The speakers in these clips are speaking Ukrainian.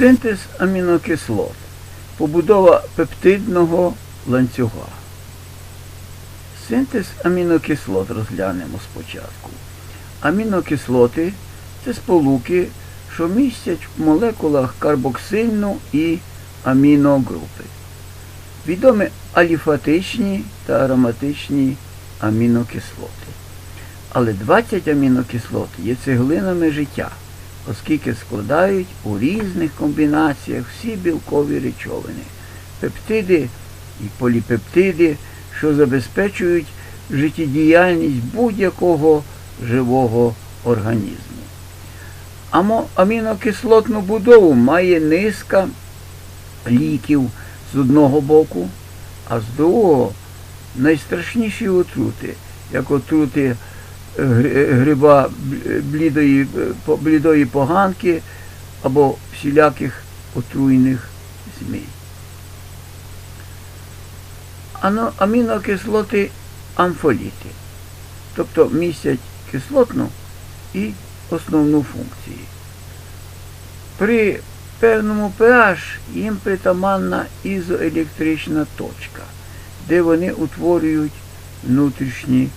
Синтез амінокислот. Побудова пептидного ланцюга. Синтез амінокислот розглянемо спочатку. Амінокислоти це сполуки, що містять в молекулах карбоксильну і аміногрупи. Відомі аліфатичні та ароматичні амінокислоти. Але 20 амінокислот є цеглинами життя, оскільки складають у різних комбінаціях всі білкові речовини, пептиди і поліпептиди, що забезпечують життєдіяльність будь-якого живого організму. Амінокислотну будову має низка ліків з одного боку, а з другого найстрашніші отрути, як отрути гриба блідої, блідої поганки або всіляких отруйних змій. Амінокислоти амфоліти, тобто містять кислотну і основну функції. При певному pH їм притаманна ізоелектрична точка, де вони утворюють внутрішні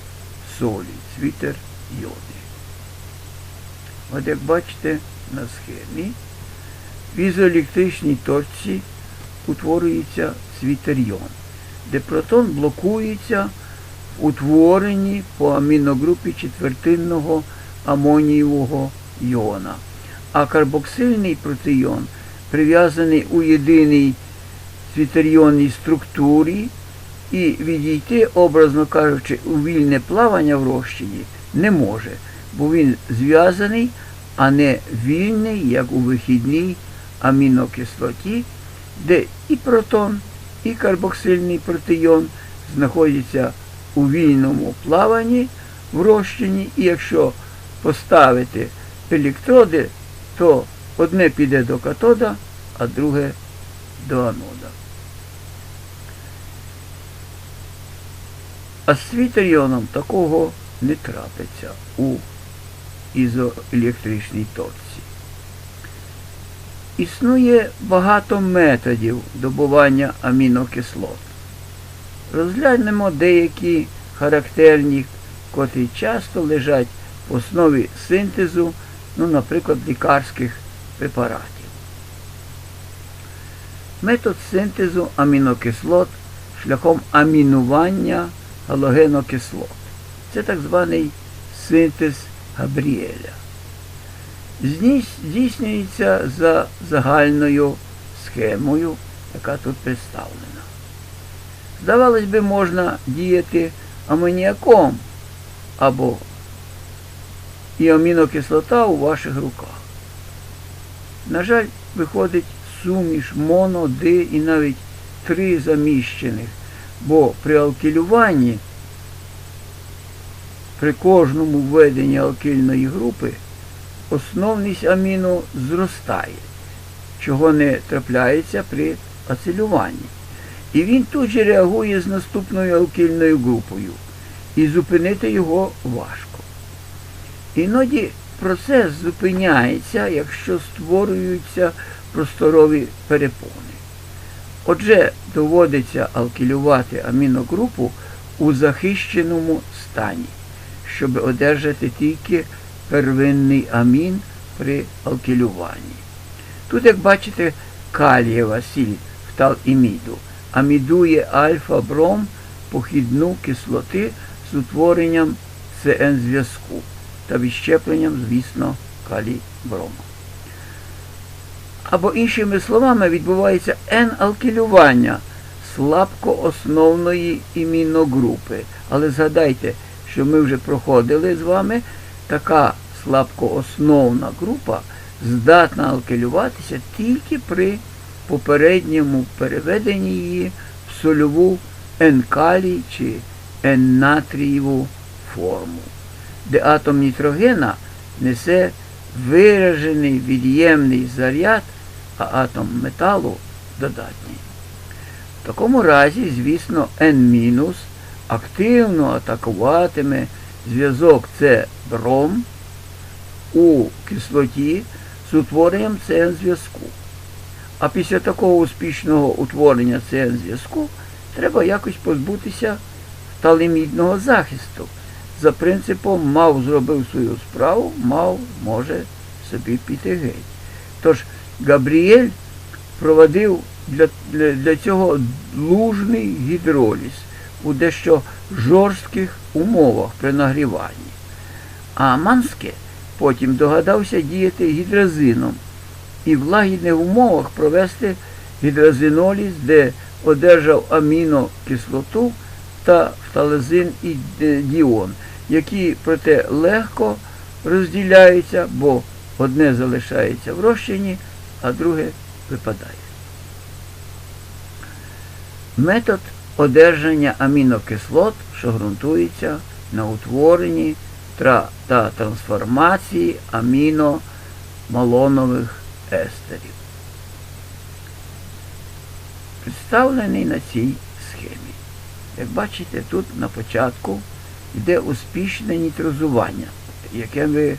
солі, цвітер йоди. От як бачите на схемі, в ізоелектричній точці утворюється цвітер йон, де протон блокується в утворенні по аміногрупі четвертинного амонієвого йона а карбоксильний протийон прив'язаний у єдиній цвітерйонній структурі і відійти, образно кажучи, у вільне плавання в розчині не може, бо він зв'язаний, а не вільний, як у вихідній амінокислоті, де і протон, і карбоксильний протийон знаходяться у вільному плаванні в розчині, і якщо поставити електроди, то одне піде до катода, а друге до анода. А з світерйоном такого не трапиться у ізоелектричній точці. Існує багато методів добування амінокислот. Розглянемо деякі характерні, котрі часто лежать в основі синтезу ну, наприклад, лікарських препаратів. Метод синтезу амінокислот шляхом амінування галогенокислот. Це так званий синтез Габріеля. Здійс- Здійснюється за загальною схемою, яка тут представлена. Здавалось би, можна діяти амоніаком або і амінокислота у ваших руках. На жаль, виходить суміш моно, ди і навіть три заміщених, бо при алкілюванні, при кожному введенні алкильної групи, основність аміну зростає, чого не трапляється при ацелюванні. І він тут же реагує з наступною алкильною групою, і зупинити його важко. Іноді процес зупиняється, якщо створюються просторові перепони. Отже, доводиться алкілювати аміногрупу у захищеному стані, щоб одержати тільки первинний амін при алкілюванні. Тут, як бачите, калієва сіль фталіміду амідує альфа-бром похідну кислоти з утворенням СН зв'язку та відщепленням, звісно, калій брома. Або іншими словами відбувається N-алкілювання слабкоосновної іміногрупи. Але згадайте, що ми вже проходили з вами, така слабкоосновна група здатна алкілюватися тільки при попередньому переведенні її в сольову N-калій чи N-натрієву форму де атом нітрогена несе виражений від'ємний заряд, а атом металу додатній. В такому разі, звісно, N- активно атакуватиме зв'язок С бром у кислоті з утворенням СН зв'язку. А після такого успішного утворення ЦН зв'язку треба якось позбутися талемідного захисту. За принципом мав зробив свою справу, мав може собі піти геть. Тож Габріель проводив для, для, для цього лужний гідроліз у дещо жорстких умовах при нагріванні. А Манске потім догадався діяти гідразином і в лагідних умовах провести гідразиноліз, де одержав амінокислоту та фталезин і діон, які проте легко розділяються, бо одне залишається в розчині, а друге випадає. Метод одержання амінокислот, що ґрунтується на утворенні та трансформації аміномалонових естерів. Представлений на цій схемі. Як бачите, тут на початку йде успішне нітрозування, яке ви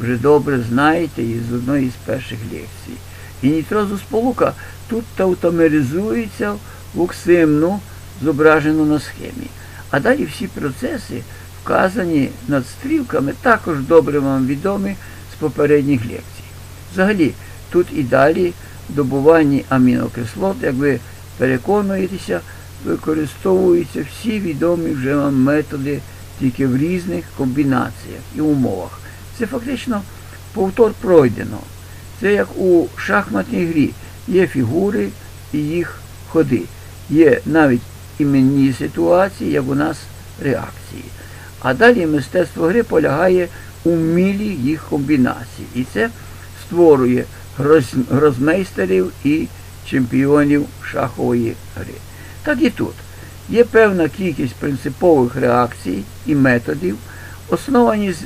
вже добре знаєте із одної з перших лекцій. І нітрозосполука тут таутомеризується в оксимну, зображену на схемі. А далі всі процеси, вказані над стрілками, також добре вам відомі з попередніх лекцій. Взагалі, тут і далі добуванні амінокислот, як ви переконуєтеся, використовуються всі відомі вже вам методи тільки в різних комбінаціях і умовах. Це фактично повтор пройденого. Це як у шахматній грі. Є фігури і їх ходи. Є навіть іменні ситуації, як у нас реакції. А далі мистецтво гри полягає у вмілі їх комбінації. І це створює гроз- грозмейстерів і чемпіонів шахової гри. Так і тут. Є певна кількість принципових реакцій і методів, основані з,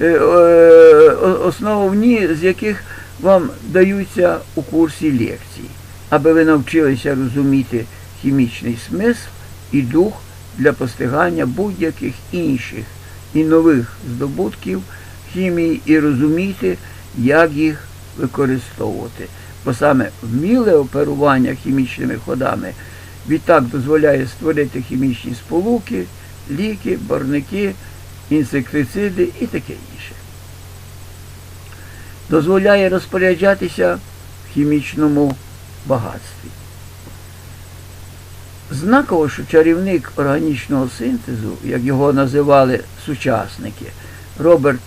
е, е, основні з яких вам даються у курсі лекцій, аби ви навчилися розуміти хімічний смисл і дух для постигання будь-яких інших і нових здобутків хімії і розуміти, як їх використовувати. Бо саме вміле оперування хімічними ходами відтак дозволяє створити хімічні сполуки, ліки, барники, інсектициди і таке інше. Дозволяє розпоряджатися в хімічному багатстві. Знаково, що чарівник органічного синтезу, як його називали сучасники, Роберт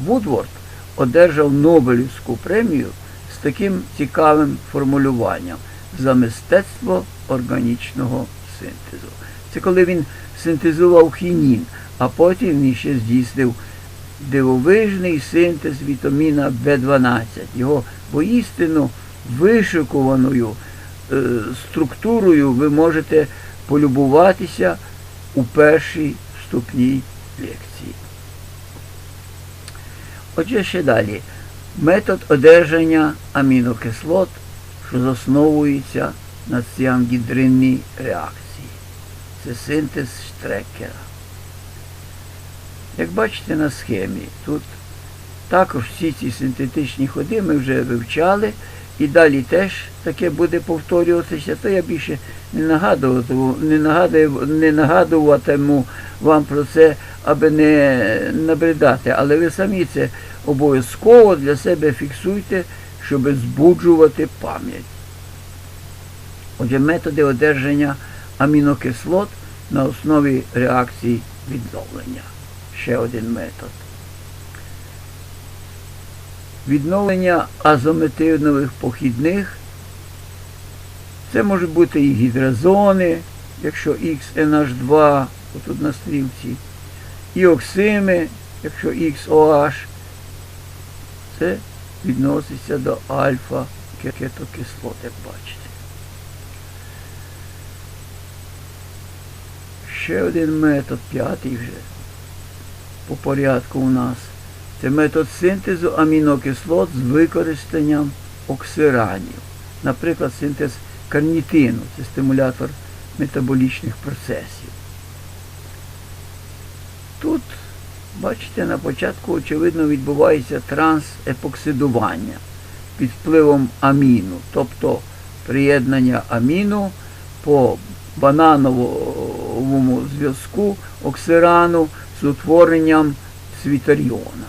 Вудворд одержав Нобелівську премію з таким цікавим формулюванням за мистецтво органічного синтезу. Це коли він синтезував хінін, а потім він ще здійснив дивовижний синтез вітаміна В12, його воістину вишикуваною е, структурою ви можете полюбуватися у першій вступній лекції. Отже, ще далі. Метод одержання амінокислот, що засновується на ціангідринній реакції. Це синтез штрекера. Як бачите на схемі, тут також всі ці синтетичні ходи ми вже вивчали, і далі теж таке буде повторюватися, то я більше не нагадуватиму, не нагадую, не нагадуватиму вам про це, аби не набридати. Але ви самі це обов'язково для себе фіксуйте, щоб збуджувати пам'ять. Отже, методи одержання амінокислот на основі реакцій відновлення. Ще один метод. Відновлення азометинових похідних. Це можуть бути і гідразони, якщо XNH2, отут на стрілці, і оксими, якщо XOH. Це відноситься до альфа кетокислот, як бачите. Ще один метод, п'ятий вже по порядку у нас. Це метод синтезу амінокислот з використанням оксиранів. Наприклад, синтез карнітину, це стимулятор метаболічних процесів. Тут, бачите, на початку, очевидно, відбувається трансепоксидування під впливом аміну, тобто приєднання аміну по банановому зв'язку оксирану з утворенням світаріона,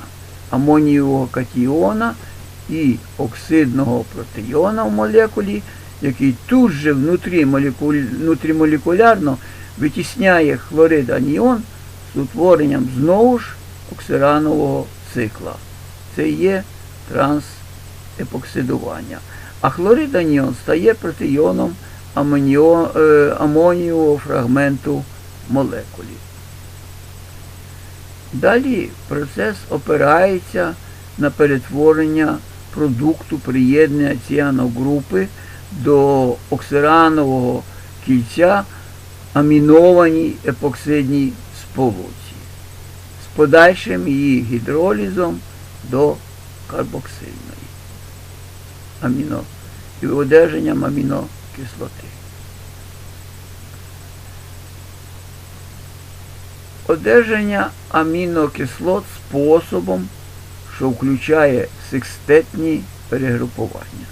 амонієвого катіона і оксидного протеїона в молекулі, який тут же внутрімолекулярно витісняє хлорид аніон з утворенням знову ж оксиранового цикла. Це є трансепоксидування. А хлорид аніон стає протеїоном амоніо, е, амонієвого фрагменту молекулі. Далі процес опирається на перетворення продукту приєднання ціаногрупи до оксиранового кільця амінованій епоксидній сполуці з подальшим її гідролізом до карбоксильної аміно і одержанням амінокислоти. Одержання амінокислот способом, що включає секстетні перегрупування,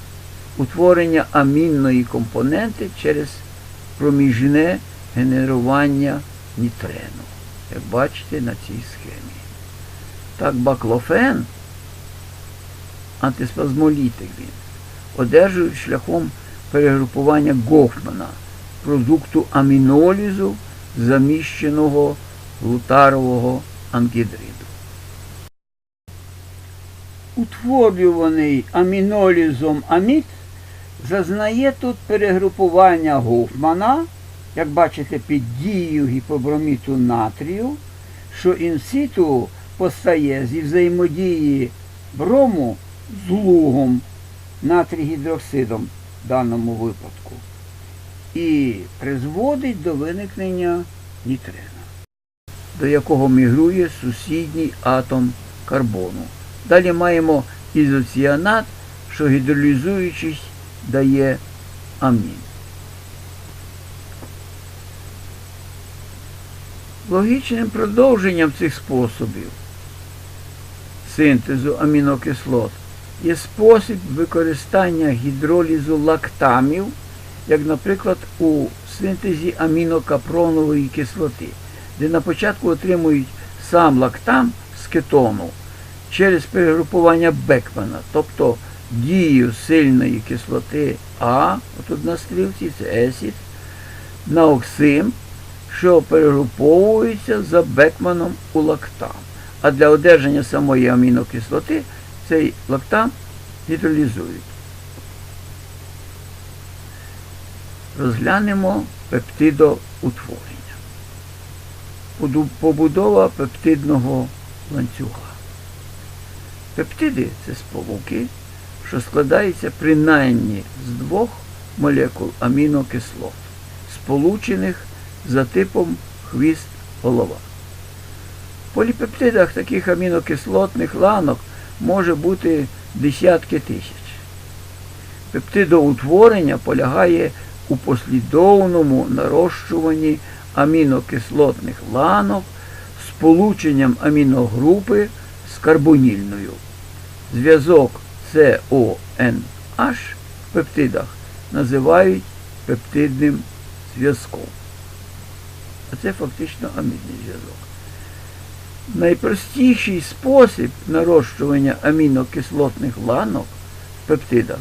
утворення амінної компоненти через проміжне генерування нітрену, як бачите на цій схемі. Так, баклофен, антиспазмолітик він, одержують шляхом перегрупування Гофмана, продукту амінолізу, заміщеного глутарового ангідриду. Утворюваний амінолізом амід зазнає тут перегрупування Гофмана, як бачите, під дією гіпоброміту натрію, що інситу постає зі взаємодії брому з лугом натрій-гідроксидом в даному випадку і призводить до виникнення нітрина, до якого мігрує сусідній атом карбону. Далі маємо ізоціанат, що гідролізуючись дає амін. Логічним продовженням цих способів синтезу амінокислот є спосіб використання гідролізу лактамів, як, наприклад, у синтезі амінокапронової кислоти, де на початку отримують сам лактам з кетону через перегрупування Бекмана, тобто дію сильної кислоти А, отут на стрілці, це есід, на оксим, що перегруповується за Бекманом у лактам. А для одержання самої амінокислоти цей лактам гідролізують. Розглянемо пептидоутворення. Побудова пептидного ланцюга. Пептиди це сполуки, що складаються принаймні з двох молекул амінокислот, сполучених за типом хвіст голова. В поліпептидах таких амінокислотних ланок може бути десятки тисяч. Пептидоутворення полягає у послідовному нарощуванні амінокислотних ланок з полученням аміногрупи з карбонільною. Зв'язок CONH в пептидах називають пептидним зв'язком. А це фактично амідний зв'язок. Найпростіший спосіб нарощування амінокислотних ланок в пептидах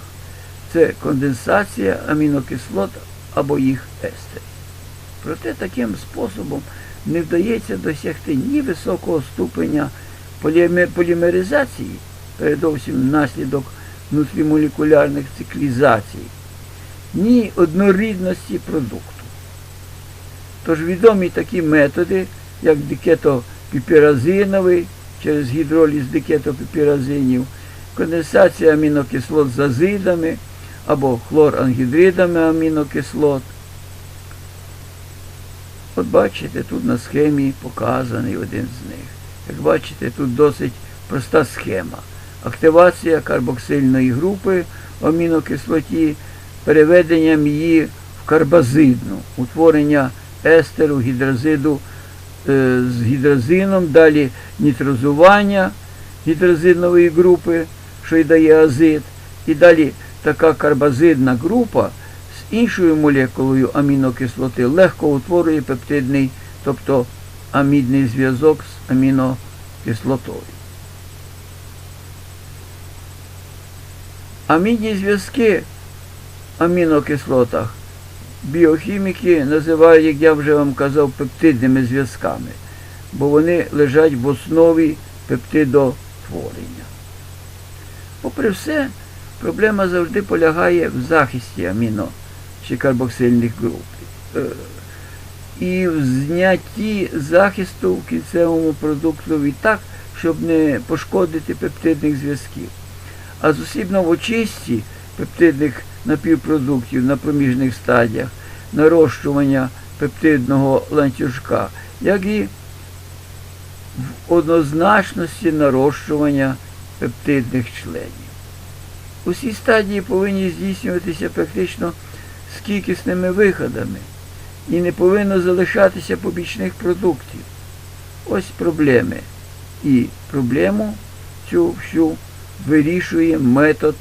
це конденсація амінокислот або їх естерів. Проте таким способом не вдається досягти ні високого ступеня полімеризації, передовсім внаслідок внутрімолекулярних циклізацій, ні однорідності продукту. Тож відомі такі методи, як дикетопіпіразиновий через гідроліз дикетопіпіразинів, конденсація амінокислот з азидами або хлорангідридами амінокислот. От бачите, тут на схемі показаний один з них. Як бачите, тут досить проста схема. Активація карбоксильної групи амінокислоті, переведенням її в карбазидну, утворення естеру гідрозиду е, з гідрозином, далі нітрозування гідрозиднової групи, що й дає азид, і далі така карбазидна група іншою молекулою амінокислоти легко утворює пептидний, тобто амідний зв'язок з амінокислотою. Амідні зв'язки в амінокислотах біохіміки називають, як я вже вам казав, пептидними зв'язками, бо вони лежать в основі пептидотворення. Попри все, проблема завжди полягає в захисті аміно чи карбоксильних груп. І в знятті захисту в кінцевому продуктові так, щоб не пошкодити пептидних зв'язків. А зосібно в очисті пептидних напівпродуктів на проміжних стадіях нарощування пептидного ланцюжка, як і в однозначності нарощування пептидних членів. Усі стадії повинні здійснюватися практично з кількісними виходами і не повинно залишатися побічних продуктів. Ось проблеми. І проблему цю всю вирішує метод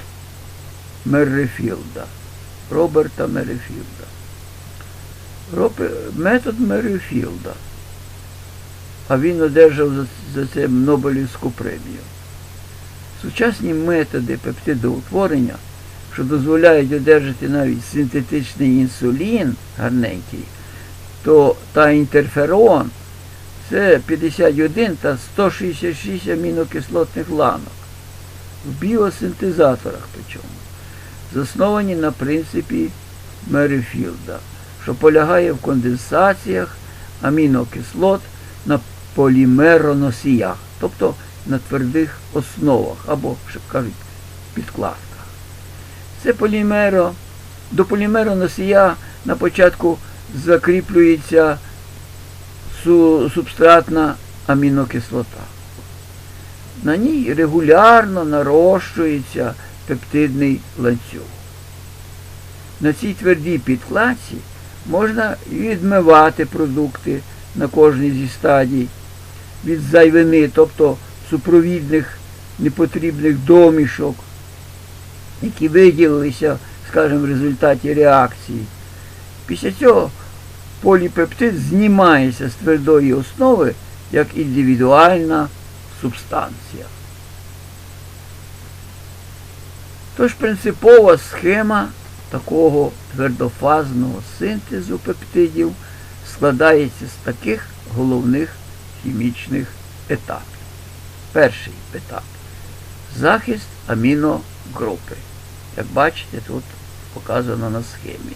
Меррефілда, Роберта Меррефілда. Метод Меррефілда. А він одержав за це Нобелівську премію. Сучасні методи пептидоутворення, що дозволяють одержати навіть синтетичний інсулін гарненький, то та інтерферон це 51 та 166 амінокислотних ланок в біосинтезаторах причому, засновані на принципі Мерифілда, що полягає в конденсаціях амінокислот на полімероносіях, тобто на твердих основах або, що кажуть, підкладках. Це полімеро, до полімероносія на початку закріплюється субстратна амінокислота. На ній регулярно нарощується пептидний ланцюг. На цій твердій підкладці можна відмивати продукти на кожній зі стадій від зайвини, тобто супровідних непотрібних домішок, які виділилися, скажімо, в результаті реакції. Після цього поліпептид знімається з твердої основи як індивідуальна субстанція. Тож принципова схема такого твердофазного синтезу пептидів складається з таких головних хімічних етапів. Перший етап захист аміногрупи. Як бачите, тут показано на схемі.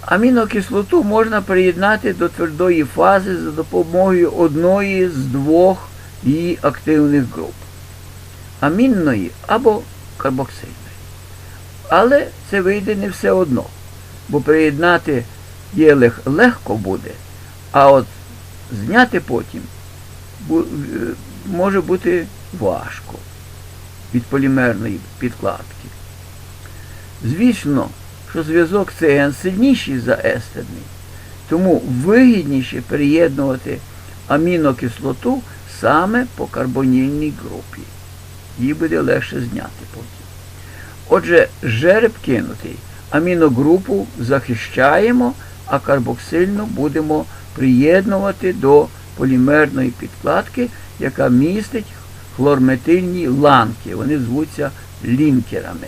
Амінокислоту можна приєднати до твердої фази за допомогою одної з двох її активних груп амінної або карбоксильної. Але це вийде не все одно, бо приєднати є легко буде, а от зняти потім е, може бути важко від полімерної підкладки. Звісно, що зв'язок ЦН сильніший за естерний, тому вигідніше приєднувати амінокислоту саме по карбонільній групі. Її буде легше зняти потім. Отже, жереб кинутий, аміногрупу захищаємо, а карбоксильну будемо приєднувати до полімерної підкладки, яка містить хлорметильні ланки. Вони звуться лінкерами.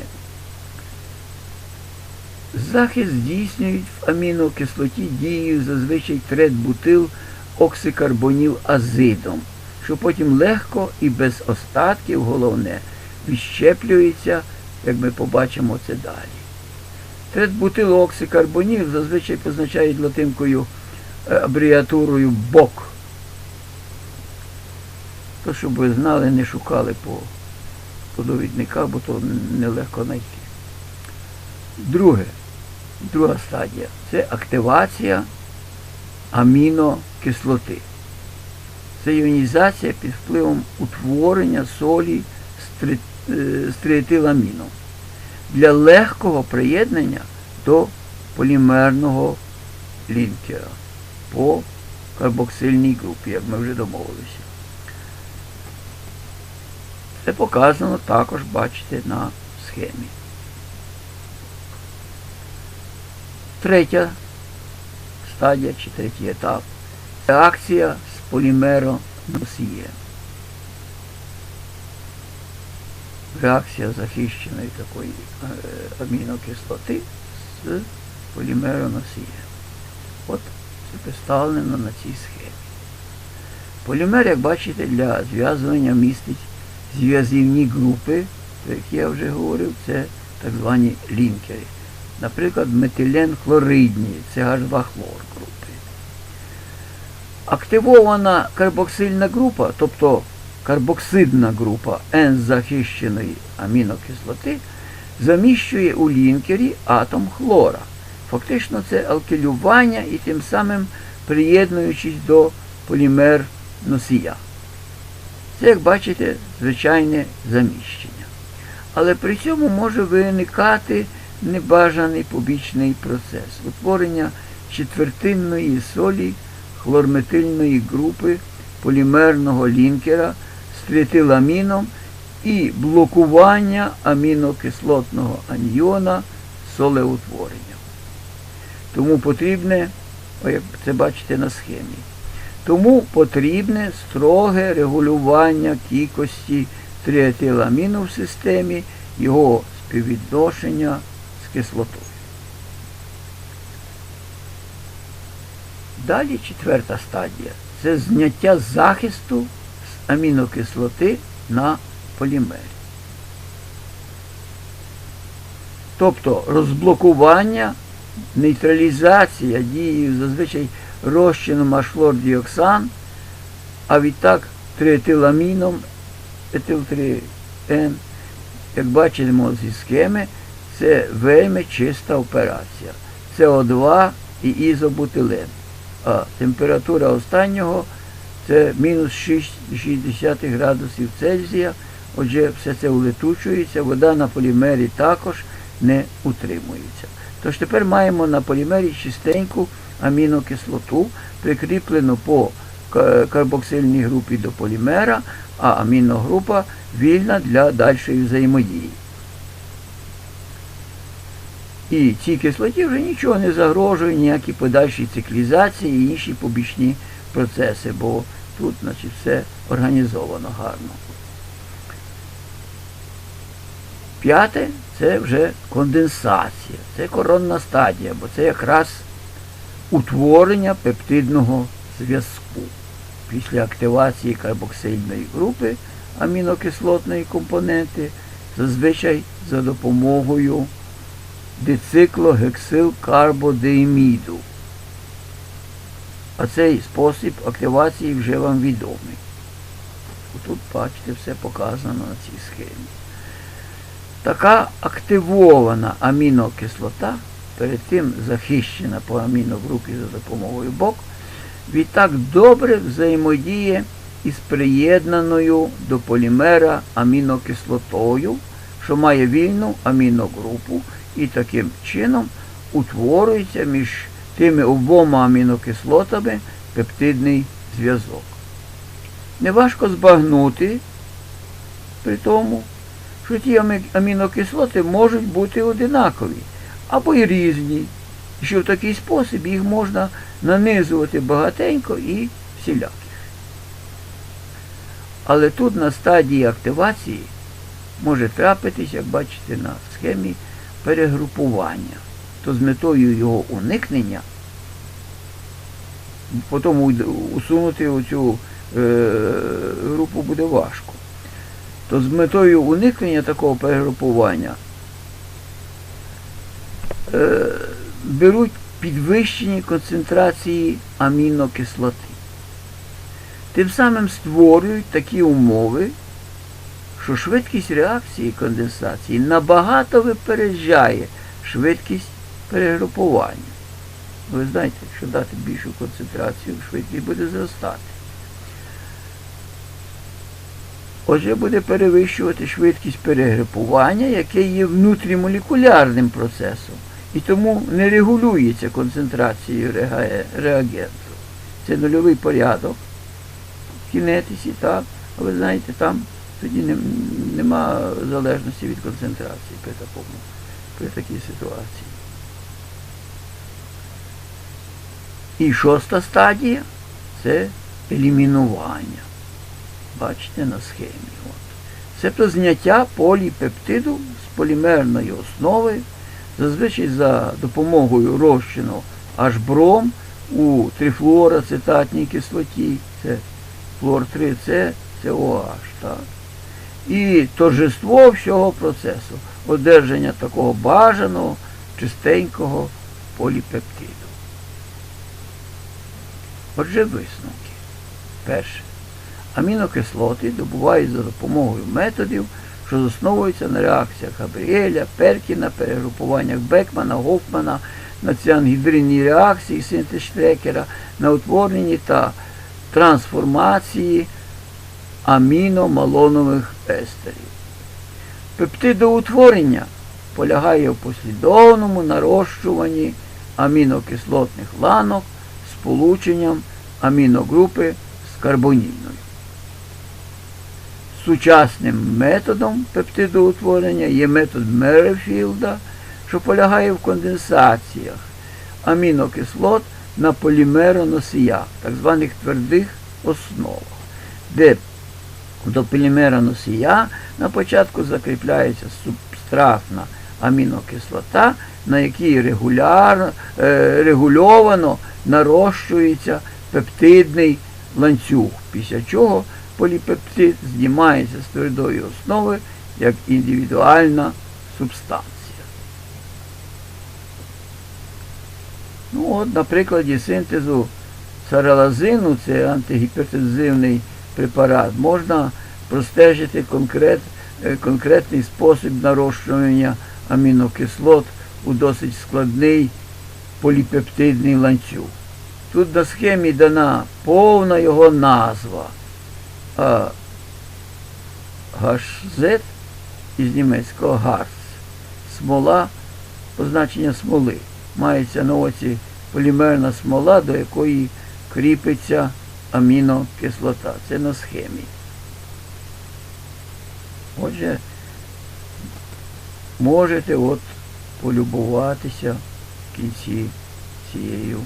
Захист здійснюють в амінокислоті дією зазвичай третбутил оксикарбонів азидом, що потім легко і без остатків, головне, відщеплюється, як ми побачимо це далі. Третбутил оксикарбонів зазвичай позначають латинкою е, абріатурою БОК. То, щоб ви знали, не шукали по, по довідниках, бо то нелегко знайти. Друге. Друга стадія це активація амінокислоти. Це іонізація під впливом утворення солі з триетиламіном для легкого приєднання до полімерного лінкера по карбоксильній групі, як ми вже домовилися. Це показано також, бачите, на схемі. третя стадія чи третій етап. Реакція з полімероносієм. Реакція захищеної такої е, амінокислоти з полімероносієм. От це представлено на цій схемі. Полімер, як бачите, для зв'язування містить зв'язівні групи, про які я вже говорив, це так звані лінкери. Наприклад, метилен хлоридні, це H2 хлор групи. Активована карбоксильна група, тобто карбоксидна група N-захищеної амінокислоти, заміщує у лінкері атом хлора. Фактично це алкилювання і тим самим приєднуючись до полімер носія. Це, як бачите, звичайне заміщення. Але при цьому може виникати небажаний побічний процес утворення четвертинної солі хлорметильної групи полімерного лінкера з тритиламіном і блокування амінокислотного аніона солеутворення. Тому потрібне, як це бачите на схемі, тому потрібне строге регулювання кількості триетиламіну в системі, його співвідношення з кислотою. Далі четверта стадія це зняття захисту з амінокислоти на полімері. Тобто розблокування, нейтралізація дією зазвичай розчином ашфлордіоксан, а відтак триетиламіном етил-3Н, як бачимо зі схеми, це вельми чиста операція. СО2 і ізобутилен. А температура останнього це мінус 6,6 градусів Цельсія. Отже, все це улетучується, вода на полімері також не утримується. Тож тепер маємо на полімері чистеньку амінокислоту, прикріплену по карбоксильній групі до полімера, а аміногрупа вільна для дальшої взаємодії. І цій кислоті вже нічого не загрожує, ніякі подальші циклізації і інші побічні процеси, бо тут значить, все організовано гарно. П'яте це вже конденсація, це коронна стадія, бо це якраз утворення пептидного зв'язку. Після активації карбоксильної групи амінокислотної компоненти, зазвичай за допомогою дициклогексилкарбодеїміду. А цей спосіб активації вже вам відомий. Тут, бачите, все показано на цій схемі. Така активована амінокислота, перед тим захищена по аміногрупі за допомогою БОК, відтак добре взаємодіє із приєднаною до полімера амінокислотою, що має вільну аміногрупу, і таким чином утворюється між тими обома амінокислотами пептидний зв'язок. Неважко збагнути при тому, що ті амінокислоти можуть бути одинакові або й різні, що в такий спосіб їх можна нанизувати багатенько і всіляких. Але тут на стадії активації може трапитись, як бачите на схемі, перегрупування. То з метою його уникнення, потім усунути оцю е, групу буде важко. То з метою уникнення такого перегрупування беруть підвищені концентрації амінокислоти. Тим самим створюють такі умови, що швидкість реакції конденсації набагато випереджає швидкість перегрупування. Ви знаєте, якщо дати більшу концентрацію, швидкість буде зростати. Отже, буде перевищувати швидкість перегрупування, яке є внутрімолекулярним процесом. І тому не регулюється концентрацією реагенту. Це нульовий порядок в кінетиці, так, а ви знаєте, там тоді нема залежності від концентрації при такому, при такій ситуації. І шоста стадія це елімінування. Бачите на схемі. Це зняття поліпептиду з полімерної основи, зазвичай за допомогою розчину H-бром у трифлуороцетатній кислоті, це флор 3 це COH. Так? І торжество всього процесу одержання такого бажаного, чистенького поліпептиду. Отже, висновки. Перше. Амінокислоти добувають за допомогою методів, що засновуються на реакціях Габріеля, Перкіна, перегрупуваннях Бекмана, Гофмана, на ціангідринній реакції синтез Штрекера, на утворенні та трансформації аміномалонових естерів. Пептидоутворення полягає в послідовному нарощуванні амінокислотних ланок з полученням аміногрупи з карбонільною. Сучасним методом пептидоутворення є метод Мерефілда, що полягає в конденсаціях амінокислот на полімероносіях, так званих твердих основах, де до полімера носія на початку закріпляється субстратна амінокислота, на якій регуляр, е, регульовано нарощується пептидний ланцюг, після чого поліпептид знімається з твердої основи як індивідуальна субстанція. Ну от, на прикладі синтезу саралазину, це антигіпертензивний препарат, можна простежити конкрет, е, конкретний спосіб нарощування амінокислот у досить складний поліпептидний ланцюг. Тут на схемі дана повна його назва. А HZ із німецького гарц. Смола, позначення смоли. Мається на оці полімерна смола, до якої кріпиться амінокислота. Це на схемі. Отже, можете от полюбуватися в кінці цією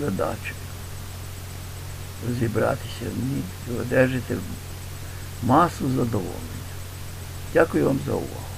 задачею. Розібратися в ній і одержати масу задоволення. Дякую вам за увагу.